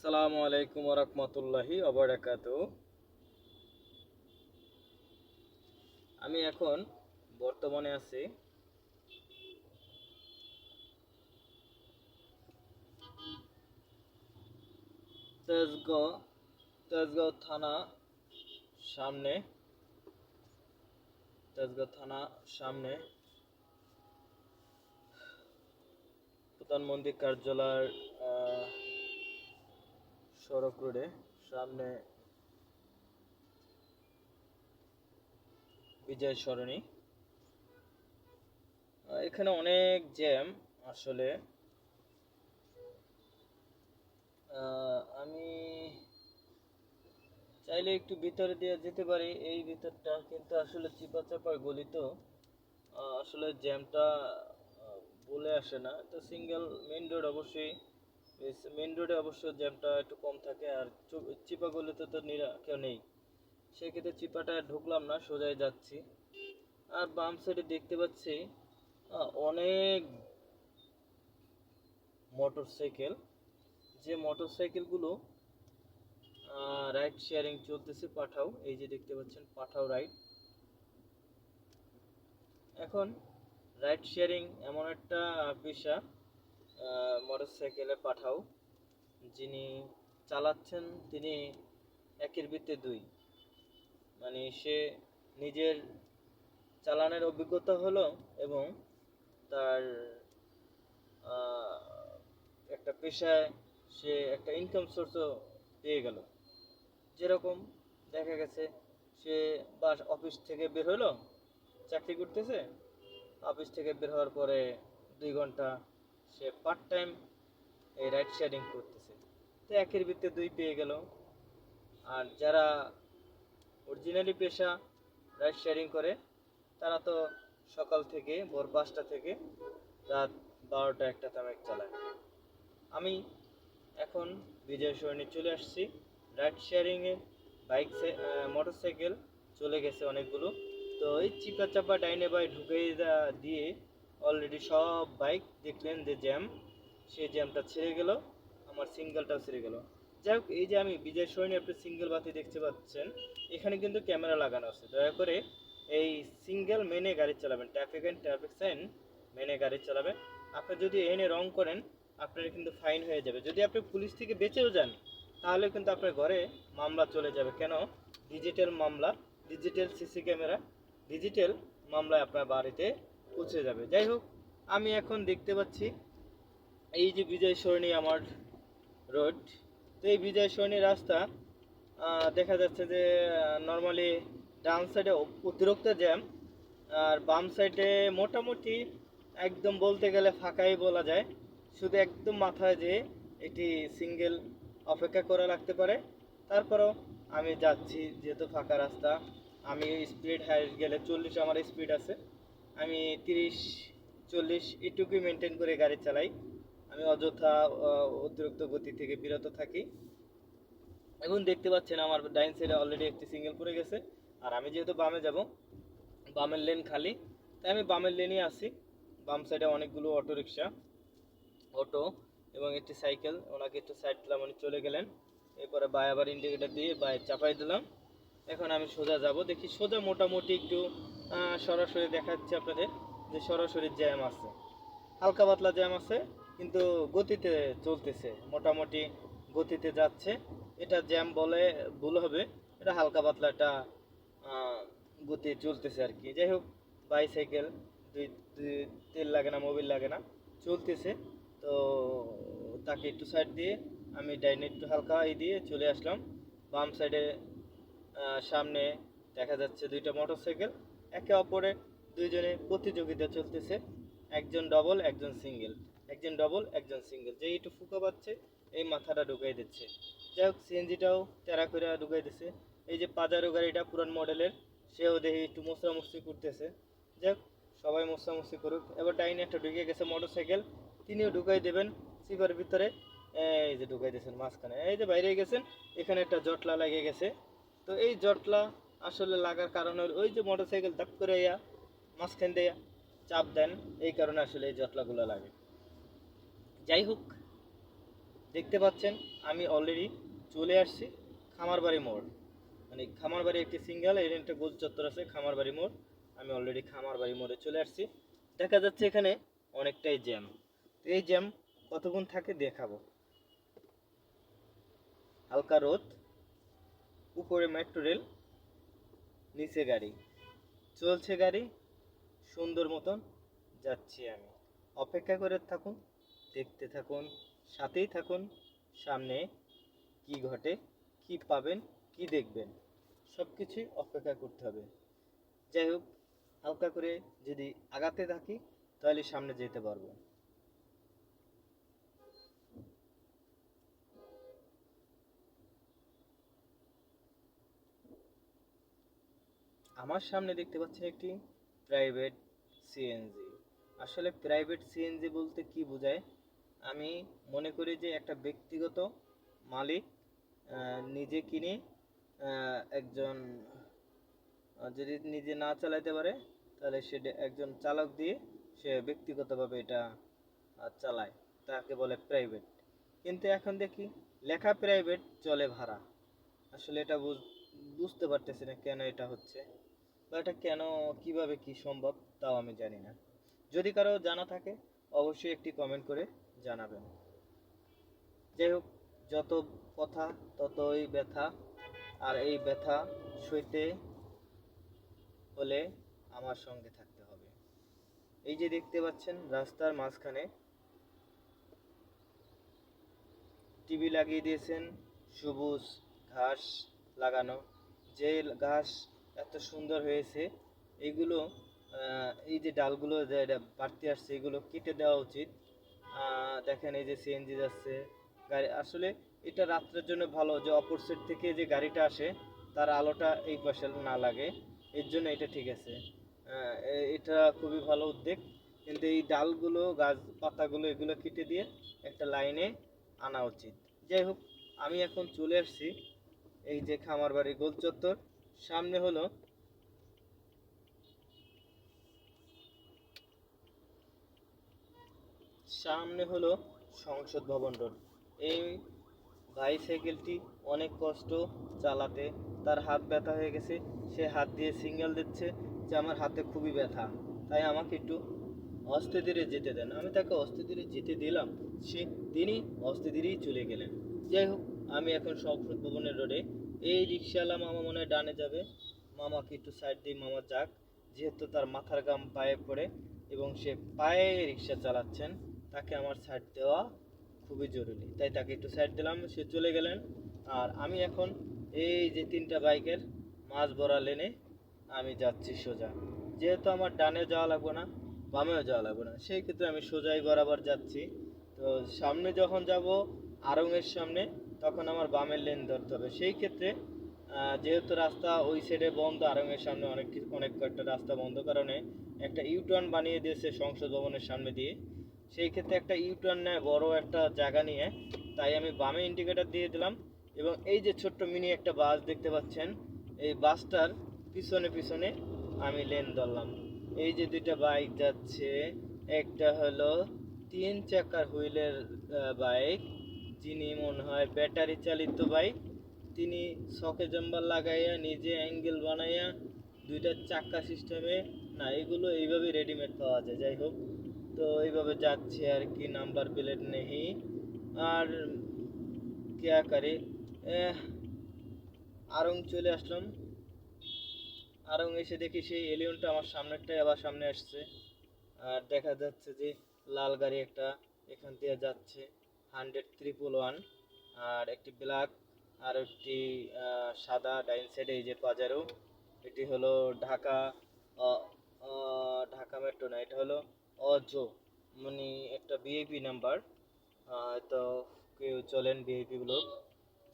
আসসালামু আলাইকুম রহমতুল্লাহি অবরাকাত আমি এখন বর্তমানে আছি তেজগাঁও তেজগাঁও থানা সামনে। তেজগাঁও থানা সামনে। প্রধানমন্ত্রী কার্যালয়ের সড়ক রোডে সামনে বিজয় সরণি। এখানে অনেক জ্যাম আসলে। আমি চাইলে একটু ভিতরে দিয়ে যেতে পারি এই ভিতরটা কিন্তু আসলে চিপা চাপা গলি তো। আহ, আসলে জ্যামটা বলে আসে না। তো সিঙ্গেল মেন রোড অবশ্যই মেইন রোডে অবশ্য জ্যামটা একটু কম থাকে আর চিপা গলিতে তো নিরা কেউ নেই। সেক্ষেত্রে চিপাটা ঢুকলাম না, সোজাই যাচ্ছি। আর বাম সাইডে দেখতে পাচ্ছি অনেক মোটর সাইকেল যে মোটর সাইকেলগুলো রাইড শেয়ারিং চলতেছে পাঠাও, এই যে দেখতে পাচ্ছেন, পাঠাও রাইড এখন রাইড শেয়ারিং এমন একটা পেশা মোটর সাইকেলে পাঠাও। যিনি চালাচ্ছেন, তিনি একের ভিত্তি দুই। মানে সে নিজের চালানের অভিজ্ঞতা হলো এবং তার একটা পেশায় সে একটা ইনকাম সোর্সও পেয়ে গেল। যেরকম দেখা গেছে, সে বাস অফিস থেকে বের হলো, চাকরি করতেছে। অফিস থেকে বের হওয়ার পরে দুই ঘণ্টা সে পার্ট টাইম এই রাইড শেয়ারিং করতেছে। তো একের ভিত্তিতে দুই পেয়ে গেল। আর যারা অরিজিনালি পেশা রাইড শেয়ারিং করে, তারা তো সকাল থেকে, ভোর পাঁচটা থেকে রাত বারোটা একটা তামাক চালায়। আমি এখন বিজয় সরণি চলে আসছি। রাইড শেয়ারিংয়ে বাইক মোটর সাইকেল চলে গেছে অনেকগুলো। তো এই চিপা চাপা ডাইনে বাই ঢুকে দিয়ে অলরেডি সব বাইক দেখলেন যে জ্যাম সেই জ্যামটা ছেড়ে গেল, আমার সিঙ্গেলটাও ছেড়ে গেল। যাই হোক, এই যে আমি বিজয় সরণি আপনি সিঙ্গেল বাতি দেখতে পাচ্ছেন, এখানে কিন্তু ক্যামেরা লাগানো আছে। দয়া করে এই সিঙ্গেল মেনে গাড়ি চালাবেন। ট্রাফিক অ্যান্ড ট্রাফিক সাইন মেনে গাড়ি চালাবেন। আপনি যদি এনে রং করেন, আপনার কিন্তু ফাইন হয়ে যাবে। যদি আপনি পুলিশ থেকে বেঁচেও যান, তাহলে কিন্তু আপনার ঘরে মামলা চলে যাবে। কেন? ডিজিটাল মামলা ডিজিটাল সিসি ক্যামেরা ডিজিটাল মামলায় আপনার বাড়িতে পৌঁছে যাবে। যাই হোক, আমি এখন দেখতে পাচ্ছি এই যে বিজয় সরণি আমার রোড তো এই বিজয় সরণি রাস্তা দেখা যাচ্ছে যে নর্মালি ডান সাইডে অতিরিক্ত জ্যাম আর বাম সাইডে মোটামুটি একদম বলতে গেলে ফাঁকাই বলা যায়। শুধু একদম মাথায় যে এটি সিঙ্গেল অপেক্ষা করা লাগতে পারে। তারপরেও আমি যাচ্ছি, যেহেতু ফাঁকা রাস্তা, আমি স্পিড হাই গেলে চল্লিশ আমার স্পিড আছে। আমি তিরিশ, চল্লিশ এটুকুই মেনটেন করে গাড়ি চালাই। আমি অযথা অতিরিক্ত গতি থেকে বিরত থাকি। এখন দেখতে পাচ্ছেন আমার ডাইন সাইডে অলরেডি একটি সিঙ্গেল পড়ে গেছে। আর আমি যেহেতু বামে যাব, বামের লেন খালি, তাই আমি বামের লেনই আসি বাম সাইডে অনেকগুলো অটো রিক্সা অটো এবং একটি সাইকেল। ওনাকে একটু সাইড দিলাম, উনি চলে গেলেন। এরপরে বাই আবার ইন্ডিকেটার দিয়ে বাই চাপাই দিলাম। এখন আমি সোজা যাব। দেখি সোজা মোটামুটি একটু সরাসরি দেখাচ্ছে আপনাদের যে সরাসরি জ্যাম আছে। হালকা পাতলা জ্যাম আছে, কিন্তু গতিতে চলতেছে, মোটামুটি গতিতে যাচ্ছে। এটা জ্যাম বলে ভুল হবে, এটা হালকা পাতলা একটা গতি চলতেছে আর কি। যাই হোক বাইসাইকেল দুই তেল লাগে না মোবিল লাগে না, চলতেছে। তো তাকে একটু সাইড দিয়ে আমি ডাইনে একটু হালকা ই দিয়ে চলে আসলাম। বাম সাইডে সামনে দেখা যাচ্ছে দুইটা মোটরসাইকেল একে অপরে দুইজনে প্রতিযোগিতা চলতেছে। একজন ডবল একজন সিঙ্গেল একজন ডবল একজন সিঙ্গেল যে একটু ফুকা পাচ্ছে, এই মাথাটা ঢুকাই দিচ্ছে। যাই হোক সিএনজিটাও তেরা করে ঢুকাই দিচ্ছে এই যে পাজারো গাড়িটা পুরান মডেলের, সেও দেখি একটু মোছামুছি করতেছে। যাই হোক সবাই মোছামুছি করুক। এবার ডাইনে একটা ঢুকে গেছে মোটর সাইকেল তিনিও ঢুকাই দেবেন সিপার ভিতরে। এই যে ঢুকাই দিয়েছেন মাঝখানে। এই যে বাইরে গেছেন, এখানে একটা জটলা লেগে গেছে। তো এই জটলা আসলে লাগার কারণে ওই যে মোটর সাইকেল দাপ করে ইয়া মাঝখান দিয়ে চাপ দেন, এই কারণে আসলে এই জটলাগুলো লাগে। যাই হোক, দেখতে পাচ্ছেন, আমি অলরেডি চলে আসছি খামারবাড়ি মোড়। মানে খামারবাড়ি একটি সিঙ্গেল, এর একটা গোল চত্বর আছে খামারবাড়ি মোড়। আমি অলরেডি খামারবাড়ি মোড়ে চলে আসছি। দেখা যাচ্ছে এখানে অনেকটাই জ্যাম। এই জ্যাম কতক্ষণ থাকে দেখাবো। হালকা রোদ, উপরে মেট্রো রেল নিচে গাড়ি। চলছে গাড়ি, সুন্দর মতন যাচ্ছি আমি। অপেক্ষা করে থাকুন, দেখতে থাকুন, সাথেই থাকুন, সামনে কি ঘটে, কি পাবেন, কি দেখবেন সব কিছুই অপেক্ষা করতে হবে। যাই হোক, হালকা করে যদি আগাতে থাকি, তাহলে সামনে যেতে পারব। আমার সামনে দেখতে পাচ্ছেন একটি প্রাইভেট সিএনজি আসলে প্রাইভেট সিএনজি বলতে কি বোঝায়? আমি মনে করি যে একটা ব্যক্তিগত মালিক নিজে কিনে একজন যদি নিজে না চালাতে পারে, তাহলে সে একজন চালক দিয়ে সে ব্যক্তিগতভাবে এটা চালায়। তাকে বলে প্রাইভেট। কিন্তু এখন দেখি লেখা প্রাইভেট চলে ভাড়া। আসলে এটা বুঝ- বুঝতে পারতেছি না কেন এটা হচ্ছে। বা এটা কেন, কীভাবে কি সম্ভব, তাও আমি জানি না। যদি কারও জানা থাকে, অবশ্যই একটি কমেন্ট করে জানাবেন। যাই হোক, যত কথা, ততই ব্যথা, আর এই ব্যথা সইতে হলে আমার সঙ্গে থাকতে হবে। এই যে দেখতে পাচ্ছেন, রাস্তার মাঝখানে টিভি লাগিয়ে দিয়েছেন, সবুজ ঘাস লাগানো। যে ঘাস এত সুন্দর হয়েছে। এগুলো এই যে ডালগুলো বাড়তি আসছে, এগুলো কেটে দেওয়া উচিত। দেখেন এই যে সিএনজি যাচ্ছে। গাড়ি, আসলে এটা রাত্রের জন্য ভালো যে অপর থেকে যে গাড়িটা আসে, তার আলোটা এই পাশে না লাগে। এর জন্য এটা ঠিক আছে। এটা খুবই ভালো উদ্যোগ। কিন্তু এই ডালগুলো, গাছ পাতাগুলো এগুলো কেটে দিয়ে একটা লাইনে আনা উচিত। যাই হোক, আমি এখন চলে আসছি। এই যে খামার বাড়ি গোল চত্বর সামনে হলো সামনে হলো সংসদ ভবন রোড। এই বাইসাইকেলটি অনেক কষ্ট চালাতে তার হাত ব্যথা হয়ে গেছে। সে হাত দিয়ে সিগন্যাল দিচ্ছে যে আমার হাতে খুবই ব্যথা। তাই আমাকে একটু অস্তে ধীরে যেতে দেন। আমি তাকে অস্তে ধীরে যেতে দিলাম। সে তিনি অস্তে ধীরেই চলে গেলেন। যাই হোক, আমি এখন সংসদ ভবনের রোডে এই রিক্সাওয়ালা মামা মনে হয় ডানে যাবে। মামাকে একটু সাইড দিয়ে মামা যাক। যেহেতু তার মাথার গাম পায়ে পড়ে এবং সে পায়ে রিক্সা চালাচ্ছেন, তাকে আমার সাইড দেওয়া খুবই জরুরি। তাই তাকে একটু সাইড দিলাম, সে চলে গেলেন। আর আমি এখন এই যে তিনটা বাইকের মাঝ বড়া লেনে আমি যাচ্ছি সোজা। যেহেতু আমার ডানে যাওয়া লাগবে না, বামেও যাওয়া লাগবে না, সেই ক্ষেত্রে আমি সোজাই বরাবর যাচ্ছি। তো সামনে যখন যাব আরঙের সামনে তখন আমার বামের লেন ধরতে হবে। সেই ক্ষেত্রে যেহেতু রাস্তা ওই সাইডে বন্ধ আরঙের সামনে অনেক অনেক কয়েকটা রাস্তা বন্ধ, কারণে একটা ইউটার্ন বানিয়ে দিয়েছে সংসদ ভবনের সামনে দিয়ে। সেই ক্ষেত্রে একটা ইউটার্ন নেয়, বড় একটা জায়গা নিয়ে। তাই আমি বামে ইন্ডিকেটার দিয়ে দিলাম এবং এই যে ছোট্ট মিনি একটা বাস দেখতে পাচ্ছেন, এই বাসটার পিছনে পিছনে আমি লেন ধরলাম। এই যে দুইটা বাইক যাচ্ছে, একটা হলো তিন চাকার হুইলের বাইক যিনি মনে হয় ব্যাটারি চালিত বাইক তিনি শকে জাম্বার লাগাইয়া নিজে অ্যাঙ্গেল বানাইয়া দুইটা চাক্কা সিস্টেমে না, এগুলো এইভাবে রেডিমেড পাওয়া যায়, যাই হোক। তো এইভাবে যাচ্ছে আর কি নাম্বার প্লেট নেই আর কেয়া করে আরং চলে আসলাম। আরং এসে দেখি সেই এলিয়নটা আমার সামনেরটাই আবার সামনে আসছে। আর দেখা যাচ্ছে যে লাল গাড়ি একটা এখান দিয়ে যাচ্ছে। হান্ড্রেড ট্রিপল ওয়ান, আর একটি ব্ল্যাক, আর একটি সাদা ডাইন সাইডে এই যে পাজারো, এটি হলো ঢাকা ঢাকা মেট্রো না, এটা হলো অজো মানে একটা বিএপি নাম্বার তো কেউ চলেন বিএপি লোক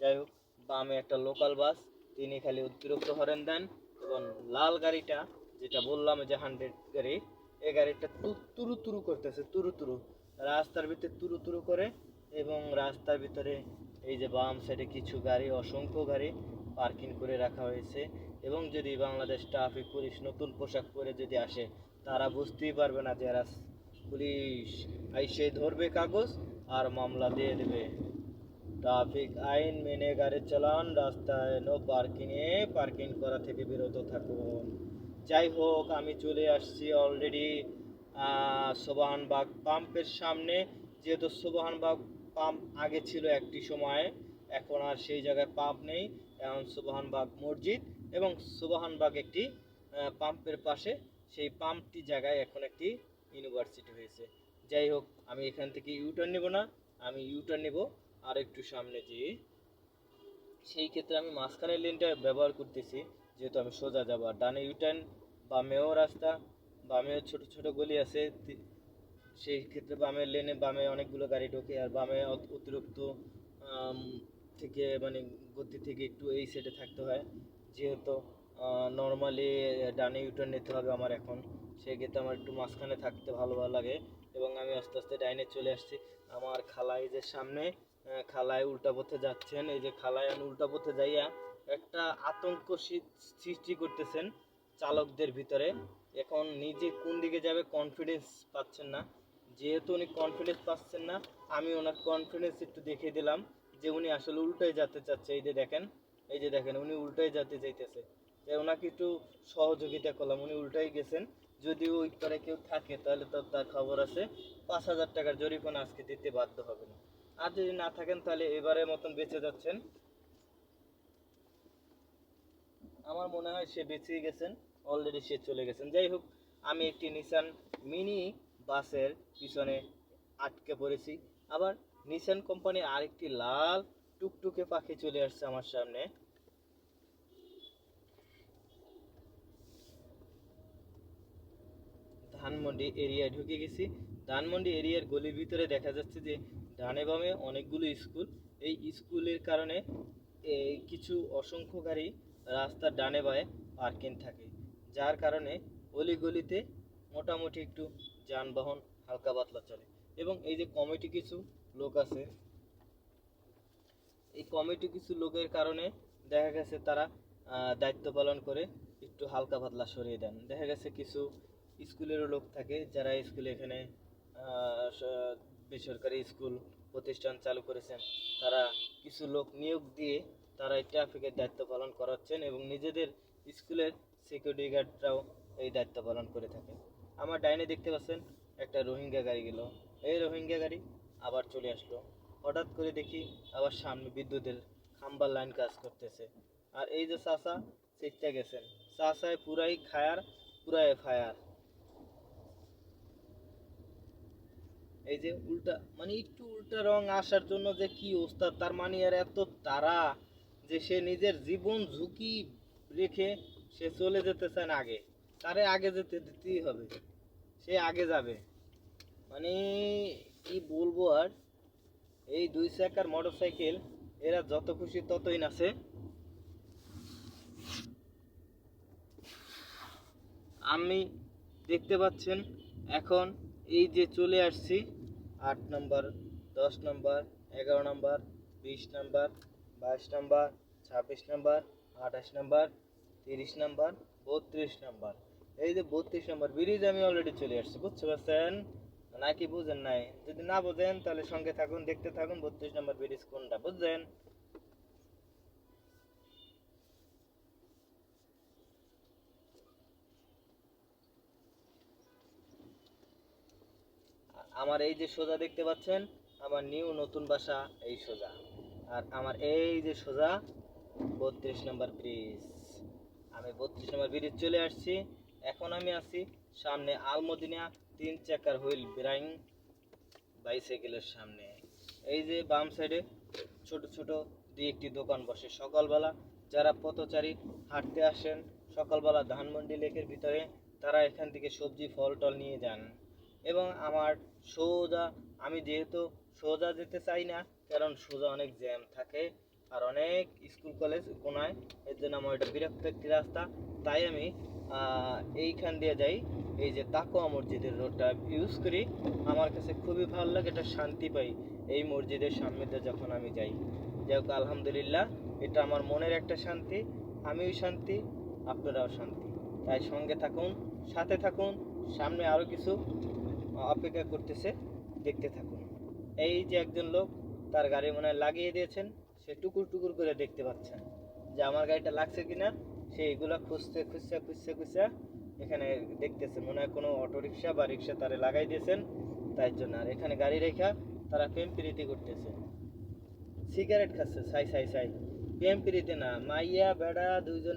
যাই হোক, বামে একটা লোকাল বাস তিনি খালি অতিরিক্ত হরেন দেন, এবং লাল গাড়িটা, যেটা বললাম যে হান্ড্রেড গাড়ি, এই গাড়িটা তুরু তুরু করতেছে, তুরু তুরু। রাস্তার ভিতরে তুরু তুরু করে এবং রাস্তার ভিতরে এই যে বাম সাইডে কিছু গাড়ি, অসংখ্য গাড়ি পার্কিং করে রাখা হয়েছে এবং যদি বাংলাদেশ ট্রাফিক পুলিশ নতুন পোশাক পরে যদি আসে, তারা বুঝতেই পারবে না যে এরা পুলিশ আইসে ধরবে কাগজ আর মামলা দিয়ে দেবে। ট্রাফিক আইন মেনে গাড়ি চালান, রাস্তায় নো পার্কিংয়ে পার্কিং করা থেকে বিরত থাকুন। যাই হোক, আমি চলে আসছি অলরেডি সোবাহানবাগ পাম্পের সামনে। যেহেতু সোবাহানবাগ পাম্প আগে ছিল একটি সময়ে, এখন আর সেই জায়গায় পাম্প নেই। এখন সোবাহানবাগ মসজিদ এবং সোবাহানবাগ একটি পাম্পের পাশে সেই পাম্পটি জায়গায় এখন একটি ইউনিভার্সিটি হয়েছে। যাই হোক, আমি এখান থেকে ইউটার্ন নেব না, আমি ইউটার্ন নেব। আর একটু সামনে যেয়ে, সেই ক্ষেত্রে আমি মাঝখানের লেনটা ব্যবহার করতেছি, যেহেতু আমি সোজা যাব। ডানে ইউটার্ন বা বামেও রাস্তা বা বামেও ছোট ছোট গলি আছে সেই ক্ষেত্রে বামের লেনে বামে অনেকগুলো গাড়ি ঢোকে আর বামে অতিরিক্ত থেকে মানে গতি থেকে একটু এই সাইডে থাকতে হয়। যেহেতু নর্মালি ডানে ইউটার্ন নিতে হবে আমার এখন। সেই ক্ষেত্রে আমার একটু মাঝখানে থাকতে ভালো ভালো লাগে এবং আমি আস্তে আস্তে ডাইনে চলে আসছি। আমার খালাই যে সামনে খালায় উল্টা পথে যাচ্ছেন, এই যে খালায় আমি উল্টা পথে যাইয়া একটা আতঙ্ক সৃষ্টি করতেছেন চালকদের ভিতরে। এখন নিজে কোন দিকে যাবে কনফিডেন্স পাচ্ছেন না। যেহেতু উনি কনফিডেন্স পাচ্ছেন না, আমি ওনার কনফিডেন্স একটু দেখিয়ে দিলাম যে উনি আসলে উল্টাই যেতে চাচ্ছে। এই যে দেখেন, এই যে দেখেন, উনি উল্টাই যেতে চাইতেছে। তাই ওনাকে একটু সহযোগিতা করলাম, উনি উল্টাই গেছেন। যদি ওই পারে কেউ থাকে, তাহলে তো তার খবর আছে। পাঁচ হাজার টাকার জরিমানা আজকে দিতে বাধ্য হবেন। আর যদি না থাকেন, তাহলে এবারের মতন বেঁচে যাচ্ছেন। আমার মনে হয় সে বেঁচেই গেছেন অলরেডি সে চলে গেছেন। যাই হোক, আমি একটি নিসান মিনি বাসের পিছনে আটকে পড়েছি। আবার নিসান কোম্পানির আরেকটি লাল টুকটুকে পাখি চলে আসছে আমার সামনে। ধানমন্ডি এরিয়ায় ঢুকে গেছি। ধানমন্ডি এরিয়ার গলির ভিতরে দেখা যাচ্ছে যে ডানে বামে অনেকগুলো স্কুল। এই স্কুলের কারণে কিছু অসংখ্য গাড়ি রাস্তার ডানে বায়ে পার্কিং থাকে। যার কারণে অলিগলিতে মোটামুটি একটু যানবাহন হালকা পাতলা চলে। এবং এই যে কমিটি কিছু লোক আছে, এই কমিটি কিছু লোকের কারণে দেখা গেছে তারা দায়িত্ব পালন করে একটু হালকা পাতলা সরিয়ে দেন। দেখা গেছে কিছু স্কুলেরও লোক থাকে যারা স্কুলে এখানে বেসরকারি স্কুল প্রতিষ্ঠান চালু করেছেন। তারা কিছু লোক নিয়োগ দিয়ে তারা এই ট্রাফিকের দায়িত্ব পালন করাচ্ছেন এবং নিজেদের স্কুলের সিকিউরিটি গার্ডরাও এই দায়িত্ব পালন করে থাকে আমার ডাইনে দেখতে পাচ্ছেন একটা রোহিঙ্গা গাড়ি গেল। এই রোহিঙ্গা গাড়ি আবার চলে আসলো। হঠাৎ করে দেখি আবার সামনে বিদ্যুতের খাম্বার লাইন কাজ করতেছে। আর এই যে চাষা চেকটা গেছেন। চাষায় পুরাই খায়ার পুরাই ফায়ার। এই যে উল্টা মানে একটু উল্টা রং আসার জন্য যে কি ওস্তাদ তার মানে আর এত তারা যে সে নিজের জীবন ঝুঁকি রেখে সে চলে যেতে চান আগে। তারে আগে যেতে দিতেই হবে। সে আগে যাবে। মানে কি বলব আর? এই দুই চাকার মোটর সাইকেল এরা যত খুশি ততই নাচে। আমি দেখতে পাচ্ছেন, এখন এই যে চলে আসছি, আট নম্বর, দশ নম্বর, এগারো নম্বর, বিশ নম্বর, বাইশ নম্বর, ছাব্বিশ নম্বর, আঠাশ নম্বর, তিরিশ নম্বর, বত্রিশ নম্বর। এই যে বত্রিশ নম্বর ব্রিজ আমি অলরেডি চলে আসছি বুঝতে পারছেন নাকি বুঝেন নাই? যদি না বুঝেন, তাহলে সঙ্গে থাকুন, দেখতে থাকুন বত্রিশ নম্বর ব্রিজ কোনটা, বুঝছেন? আমার এই যে সোজা দেখতে পাচ্ছেন, আমার নিউ নতুন বাসা এই সোজা। আর আমার এই যে সোজা, বত্রিশ নম্বর ব্রিজ। আমি বত্রিশ নম্বর ব্রিজ চলে আসছি। এখন আমি আছি সামনে আলমদিনা তিন চাকার হুইল ব্রাইং বাইসাইকেলের সামনে। এই যে বাম সাইডে ছোট ছোট দুই একটি দোকান বসে। সকালবেলা যারা পথচারী হাঁটতে আসেন, সকালবেলা ধানমন্ডি লেকের ভিতরে তারা এখান থেকে সবজি ফল টল নিয়ে যান। এবং আমার সোজা, আমি যেহেতু সোজা যেতে চাই না, কারণ সোজা অনেক জ্যাম থাকে আর অনেক স্কুল, কলেজ কোনায়। এর জন্য আমার এটা বিরক্ত একটি রাস্তা। তাই আমি এইখান দিয়ে যাই। এই যে তাকোয়া মসজিদের রোডটা ইউজ করি। আমার কাছে খুবই ভালো লাগে, এটা শান্তি পাই এই মসজিদের সামনে দিয়ে যখন আমি যাই। যাই হোক, আলহামদুলিল্লাহ, এটা আমার মনের একটা শান্তি, আমিও শান্তি, আপনারাও শান্তি। তাই সঙ্গে থাকুন, সাথে থাকুন, সামনে আরও কিছু অপেক্ষা করতেছে, দেখতে থাকুন। এই যে একজন লোক, তার গাড়ি মনে লাগিয়ে দিয়েছেন, সে টুকুর টুকুর করে দেখতে পাচ্ছেন যে আমার গাড়িটা লাগছে কিনা। সে এগুলা খুঁজতে খুঁজতে খুঁজতে খুঁজতে এখানে দেখতেছে। মনে হয় কোনো অটো রিক্সা বা রিক্সা তারে লাগাই দিয়েছেন, তাই জন্য। আর এখানে গাড়ি রেখা তারা প্রেম প্রীতি করতেছে। সিগারেট খাচ্ছে সাই সাই সাই প্রেম প্রীতি না, মাইয়া, বেড়া, দুইজনে